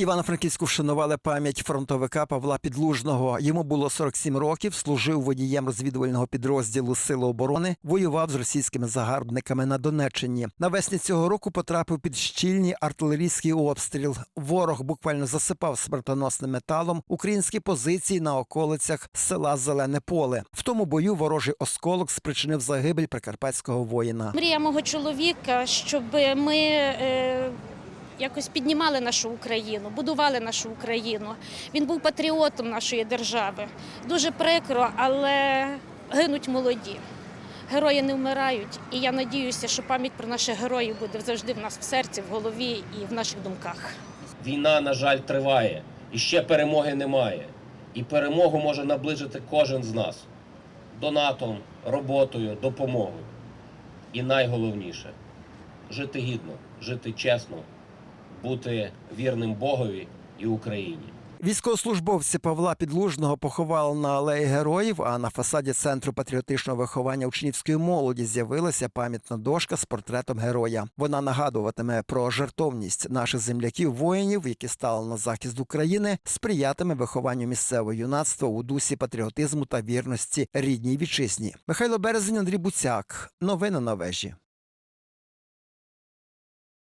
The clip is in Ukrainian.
Івано-Франківську вшанували пам'ять фронтовика Павла Підлужного. Йому було 47 років, служив водієм розвідувального підрозділу Сили оборони, воював з російськими загарбниками на Донеччині. Навесні цього року потрапив під щільний артилерійський обстріл. Ворог буквально засипав смертоносним металом українські позиції на околицях села Зелене Поле. В тому бою ворожий осколок спричинив загибель прикарпатського воїна. Мрія мого чоловіка, щоб ми е, якось піднімали нашу Україну, будували нашу Україну. Він був патріотом нашої держави. Дуже прикро, але гинуть молоді. Герої не вмирають, і я надіюся, що пам'ять про наших героїв буде завжди в нас в серці, в голові і в наших думках. Війна, на жаль, триває, і ще перемоги немає. І перемогу може наближити кожен з нас донатом, роботою, допомогою. І найголовніше жити гідно, жити чесно, бути вірним Богові і Україні. Військовослужбовці Павла Підлужного поховали на алеї героїв. А на фасаді центру патріотичного виховання учнівської молоді з'явилася пам'ятна дошка з портретом героя. Вона нагадуватиме про жертовність наших земляків воїнів, які стали на захист України, сприятиме вихованню місцевого юнацтва у дусі патріотизму та вірності рідній вітчизні. Михайло Березень, Андрій Буцяк. Новини на вежі.